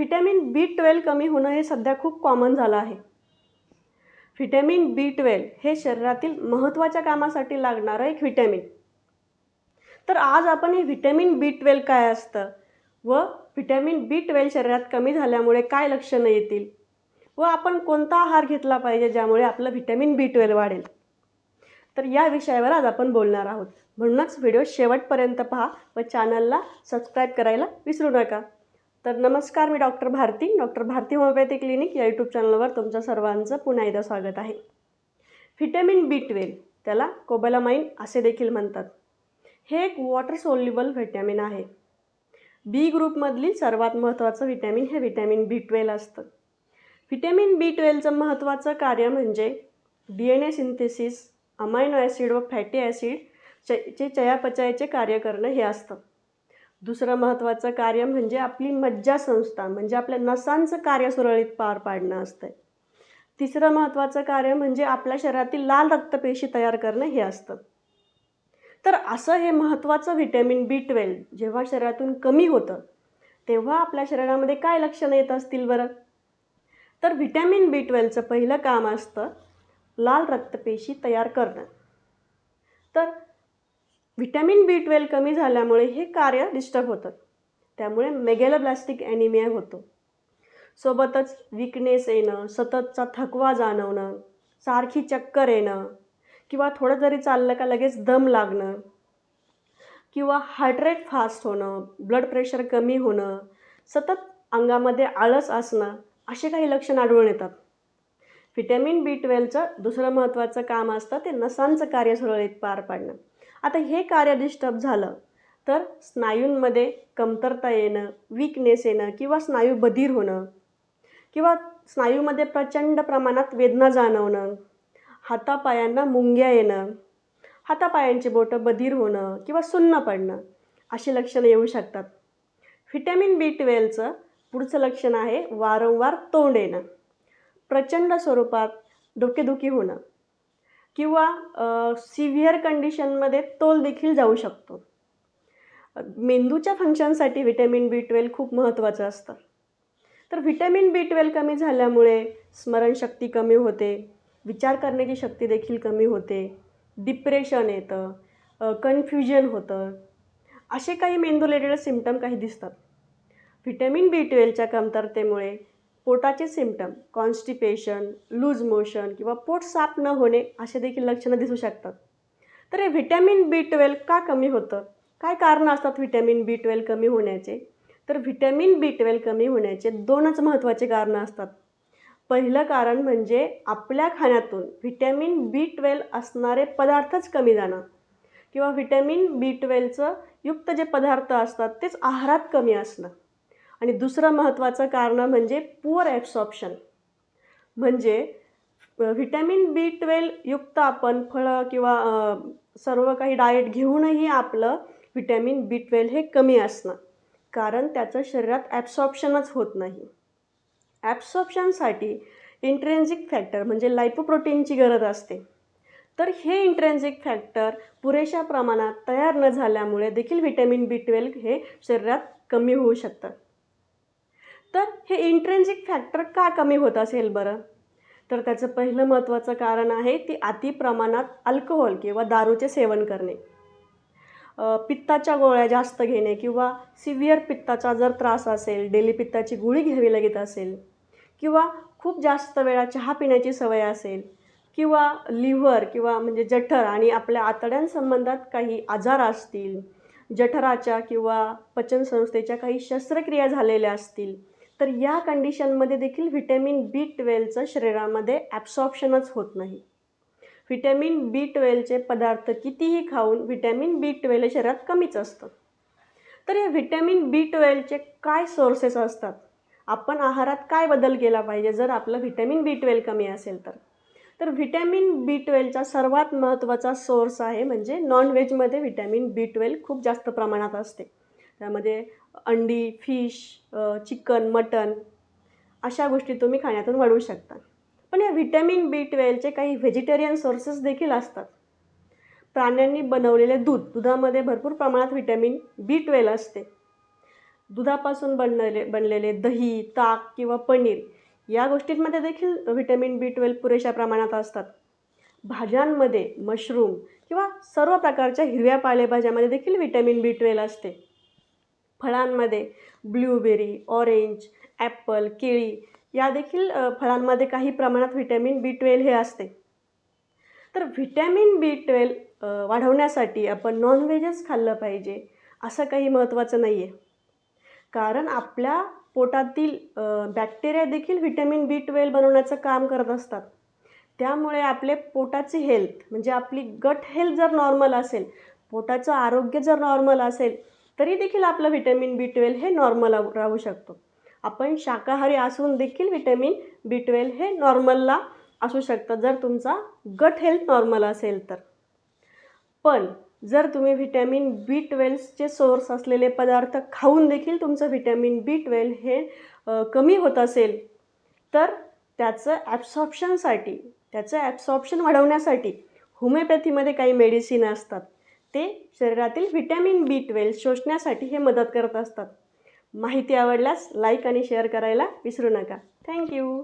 Vitamin B twelve कमी होणं हे सध्या खूप कॉमन झालं आहे. व्हिटॅमिन बी ट्वेल्व हे शरीरातील महत्त्वाच्या कामासाठी लागणारं एक व्हिटॅमिन. तर आज आपण हे व्हिटॅमिन बी ट्वेल्व काय असतं व व्हिटॅमिन बी ट्वेल्व शरीरात कमी झाल्यामुळे काय लक्षणं येतील व आपण कोणता आहार घेतला पाहिजे ज्यामुळे आपलं व्हिटॅमिन बी ट्वेल्व वाढेल? तर या विषयावर आज आपण बोलणार आहोत. म्हणूनच व्हिडिओ शेवटपर्यंत पहा व चॅनलला सबस्क्राईब करायला विसरू नका. तर नमस्कार मी doctor Bharti. Doctor Bharti homeopathy clinic या यूट्यूब चॅनलवर तुमच्या सर्वांचं पुन्हा एकदा स्वागत आहे. व्हिटॅमिन बी ट्वेल्व त्याला कोबॅलामाइन असे देखील म्हणतात. हे एक वॉटर सोल्युबल व्हिटॅमिन आहे. बी ग्रुपमधली सर्वात महत्त्वाचं व्हिटॅमिन हे व्हिटॅमिन बी ट्वेल्व असतं. व्हिटॅमिन बी ट्वेल्वचं महत्त्वाचं कार्य म्हणजे D N A synthesis amino acid व फॅटी ॲसिड च चे चयापचयाचे कार्य करणं हे असतं. दुसरं महत्त्वाचं कार्य म्हणजे आपली मज्जासंस्था म्हणजे आपल्या नसांचं कार्य सुरळीत पार पाडणं असतं तिसरं महत्त्वाचं कार्य म्हणजे आपल्या शरीरातील लाल रक्तपेशी तयार करणं हे असतं. तर असं हे महत्त्वाचं व्हिटॅमिन बी ट्वेल्व जेव्हा शरीरातून कमी होतं तेव्हा आपल्या शरीरामध्ये काय लक्षणं येत असतील बरं? तर व्हिटॅमिन बी ट्वेल्वचं पहिलं काम असतं लाल रक्तपेशी तयार करणं. तर व्हिटॅमिन बी ट्वेल्व कमी झाल्यामुळे हे कार्य डिस्टर्ब होतं. त्यामुळे मेगॅलोब्लास्टिक ॲनिमिया होतो. सोबतच विकनेस येणं सततचा थकवा जाणवणं सारखी चक्कर येणं किंवा थोडं जरी चाललं का लगेच दम लागणं किंवा हार्टरेट फास्ट होणं ब्लड प्रेशर कमी होणं सतत अंगामध्ये आळस असणं असे काही लक्षण आढळून येतात. व्हिटॅमिन बी ट्वेल्वचं दुसरं महत्त्वाचं काम असतं ते नसांचं कार्य सुरळीत पार पाडणं. आता हे कार्य डिस्टर्ब झालं. तर स्नायूंमध्ये कमतरता येणं वीकनेस येणं किंवा स्नायू बधीर होणं किंवा स्नायूमध्ये प्रचंड प्रमाणात वेदना जाणवणं हातापायांना मुंग्या येणं हातापायांची बोटं बधीर होणं किंवा सुन्न पडणं अशी लक्षणं येऊ शकतात. व्हिटॅमिन बी ट्वेल्वचं पुढचं लक्षण आहे वारंवार तोंड येणं. प्रचंड स्वरूपात डोकेदुखी होणं. किंवा सिव्हिअर कंडिशनमध्ये तोल देखील जाऊ शकतो. मेंदूच्या फंक्शनसाठी व्हिटॅमिन बी ट्वेल्व खूप महत्त्वाचं असतं. तर व्हिटॅमिन बी ट्वेल्व कमी झाल्यामुळे स्मरणशक्ती कमी होते विचार करण्याची शक्ती देखील कमी होते डिप्रेशन येतं कन्फ्युजन होतं. असे काही मेंदू रिलेटेड सिमटम काही दिसतात. व्हिटॅमिन बी ट्वेल्वच्या कमतरतेमुळे पोटाचे सिमटम कॉन्स्टिपेशन लूज मोशन किंवा पोट साफ न होणे असे देखील लक्षणं दिसू शकतात. तर हे व्हिटॅमिन बी ट्वेल्व का कमी होतं? काय कारणं असतात व्हिटॅमिन बी ट्वेल्व कमी होण्याचे? तर व्हिटॅमिन बी ट्वेल्व कमी होण्याचे दोनच महत्त्वाचे कारणं असतात. पहिलं कारण म्हणजे आपल्या खाण्यातून व्हिटॅमिन बी ट्वेल्व असणारे पदार्थच कमी जाणं किंवा व्हिटॅमिन बी ट्वेल्वचं युक्त जे पदार्थ असतात तेच आहारात कमी असणं. आणि दुसरं महत्त्वाचं कारण म्हणजे पुअर ॲब्सॉप्शन म्हणजे व्हिटॅमिन बी ट्वेल्व युक्त आपण फळं किंवा सर्व काही डाएट घेऊनही आपलं व्हिटॅमिन बी ट्वेल्व हे कमी असणं. कारण त्याचं शरीरात ॲब्सॉप्शनच होत नाही. ॲब्सॉप्शनसाठी इंट्रेन्झिक फॅक्टर म्हणजे लायपोप्रोटीनची गरज असते. तर हे इंट्रेन्झिक फॅक्टर पुरेशा प्रमाणात तयार न झाल्यामुळे देखील व्हिटॅमिन बी ट्वेल्व हे शरीरात कमी होऊ शकतं. तर हे इंट्रेन्झिक फॅक्टर का कमी होत असेल बरं? तर त्याचं पहिलं महत्त्वाचं कारण आहे ती अति प्रमाणात अल्कोहोल किंवा दारूचे सेवन करणे. पित्ताच्या गोळ्या जास्त घेणे किंवा सिव्हिअर पित्ताचा जर त्रास असेल डेली पित्ताची गोळी घ्यावी लागत असेल किंवा खूप जास्त वेळा चहा पिण्याची सवय असेल किंवा लिव्हर किंवा म्हणजे जठर आणि आपल्या आतड्यांसंबंधात काही आजार असतील जठराच्या किंवा पचनसंस्थेच्या काही शस्त्रक्रिया झालेल्या असतील तर या कंडिशनमध्ये देखील व्हिटॅमिन बी ट्वेल्वचं शरीरामध्ये ॲब्सॉर्प्शनच होत नाही. व्हिटॅमिन बी ट्वेल्वचे पदार्थ कितीही खाऊन व्हिटॅमिन बी ट्वेल्व शरीरात कमीच असतं. तर या व्हिटॅमिन बी ट्वेल्वचे काय सोर्सेस असतात? आपण आहारात काय बदल केला पाहिजे? जर आपलं व्हिटॅमिन बी ट्वेल्व कमी असेल तर. तर व्हिटॅमिन बी ट्वेल्वचा सर्वात महत्त्वाचा सोर्स आहे म्हणजे नॉनव्हेजमध्ये व्हिटॅमिन बी ट्वेल्व खूप जास्त प्रमाणात असते. त्यामध्ये अंडी फिश चिकन मटन अशा गोष्टी तुम्ही खाण्यातून वाढवू शकता. पण या व्हिटॅमिन बी ट्वेल्वचे काही व्हेजिटेरियन सोर्सेस देखील असतात. प्राण्यांनी बनवलेले दूध दुधामध्ये भरपूर प्रमाणात व्हिटॅमिन बी ट्वेल्व असते. दुधापासून बनलेले बनलेले दही ताक किंवा पनीर या गोष्टींमध्ये देखील व्हिटॅमिन बी ट्वेल्व पुरेशा प्रमाणात असतात. भाज्यांमध्ये मशरूम किंवा सर्व प्रकारच्या हिरव्या पालेभाज्यामध्ये देखील व्हिटॅमिन बी ट्वेल्व असते. फळांमध्ये ब्ल्यूबेरी ऑरेंज ॲपल केळी या देखील फळांमध्ये काही प्रमाणात व्हिटॅमिन बी ट्वेल्व हे असते. तर व्हिटॅमिन बी ट्वेल्व वाढवण्यासाठी आपण नॉनव्हेजच खाल्लं पाहिजे असं काही महत्त्वाचं नाही आहे कारण आपल्या पोटातील बॅक्टेरिया देखील व्हिटॅमिन बी ट्वेल्व बनवण्याचं काम करत असतात. त्यामुळे आपले पोटाची हेल्थ म्हणजे आपली गट हेल्थ जर नॉर्मल असेल पोटाचं आरोग्य जर नॉर्मल असेल तरी देखील आपलं व्हिटॅमिन बी ट्वेल्व हे नॉर्मल राहू शकतो. आपण शाकाहारी असून देखील व्हिटॅमिन बी ट्वेल्व हे नॉर्मलला असू शकतं जर तुमचा गट हेल्थ नॉर्मल असेल तर. पण जर तुम्ही व्हिटॅमिन बी ट्वेल्वचे सोर्स असलेले पदार्थ खाऊन देखील तुमचं व्हिटॅमिन बी ट्वेल्व हे कमी होत असेल तर त्याचं ॲब्सॉप्शनसाठी त्याचं ॲब्सॉप्शन वाढवण्यासाठी होमिओपॅथीमध्ये काही मेडिसिन असतात. ते शरीरातील व्हिटॅमिन बी ट्वेल्व शोषण्यासाठी हे मदत करत असतात. माहिती आवडल्यास लाईक आणि शेअर करायला विसरू नका. थँक्यू